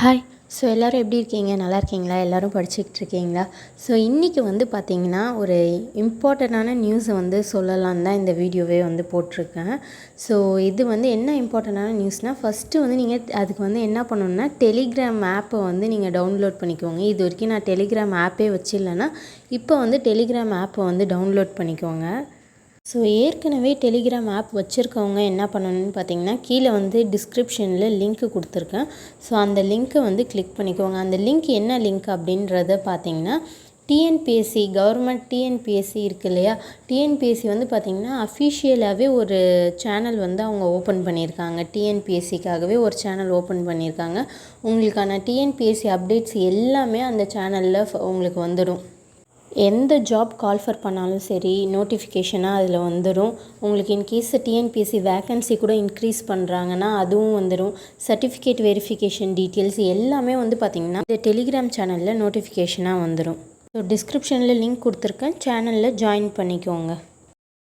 Hi so எல்லோரும் எப்படி இருக்கீங்க? நல்லா இருக்கீங்களா? எல்லோரும் படிச்சுக்கிட்டு இருக்கீங்களா ஸோ இன்றைக்கி வந்து பார்த்திங்கன்னா ஒரு இம்பார்ட்டண்ட்டான நியூஸை வந்து சொல்லலான்னு தான் இந்த வீடியோவே வந்து போட்டிருக்கேன். ஸோ இது வந்து என்ன இம்பார்ட்டண்ட்டான நியூஸ்னால் ஃபஸ்ட்டு வந்து நீங்கள் அதுக்கு வந்து என்ன பண்ணணுன்னா டெலிகிராம் ஆப்பை வந்து நீங்கள் டவுன்லோட் பண்ணிக்கோங்க. இது வரைக்கும் நான் டெலிகிராம் ஆப்பே வச்சிடலன்னா இப்போ வந்து டெலிகிராம் ஆப்பை வந்து டவுன்லோட் பண்ணிக்கோங்க. ஸோ ஏற்கனவே டெலிகிராம் ஆப் வச்சுருக்கவங்க என்ன பண்ணணும்னு பார்த்தீங்கன்னா கீழே வந்து டிஸ்கிரிப்ஷனில் லிங்க்கு கொடுத்துருக்கேன். ஸோ அந்த லிங்க்கை வந்து கிளிக் பண்ணிக்கோங்க. அந்த லிங்க் என்ன லிங்க் அப்படின்றத பார்த்தீங்கன்னா டிஎன்பிஎஸ்சி கவர்மெண்ட் டிஎன்பிஎஸ்சி இருக்கு இல்லையா? டிஎன்பிஎஸ்சி வந்து பார்த்திங்கன்னா அஃபிஷியலாகவே ஒரு சேனல் வந்து அவங்க ஓப்பன் பண்ணியிருக்காங்க. டிஎன்பிஎஸ்சிக்காகவே ஒரு சேனல் ஓப்பன் பண்ணியிருக்காங்க. உங்களுக்கான டிஎன்பிஎஸ்சி அப்டேட்ஸ் எல்லாமே அந்த சேனலில் உங்களுக்கு வந்துடும். எந்த ஜாப் கால்ஃபர் பண்ணாலும் சரி நோட்டிஃபிகேஷனாக அதில் வந்துடும் உங்களுக்கு இன்கேஸ் டிஎன்பிஎஸ்சி வேக்கன்சி கூட இன்க்ரீஸ் பண்ணுறாங்கன்னா அதுவும் வந்துடும் சர்டிஃபிகேட் வெரிஃபிகேஷன் டீட்டெயில்ஸ் எல்லாமே வந்து பார்த்திங்கன்னா இந்த டெலிகிராம் சேனலில் நோட்டிஃபிகேஷனாக வந்துடும் ஸோ டிஸ்கிரிப்ஷனில் லிங்க் கொடுத்துருக்கேன். சேனலில் ஜாயின் பண்ணிக்கோங்க.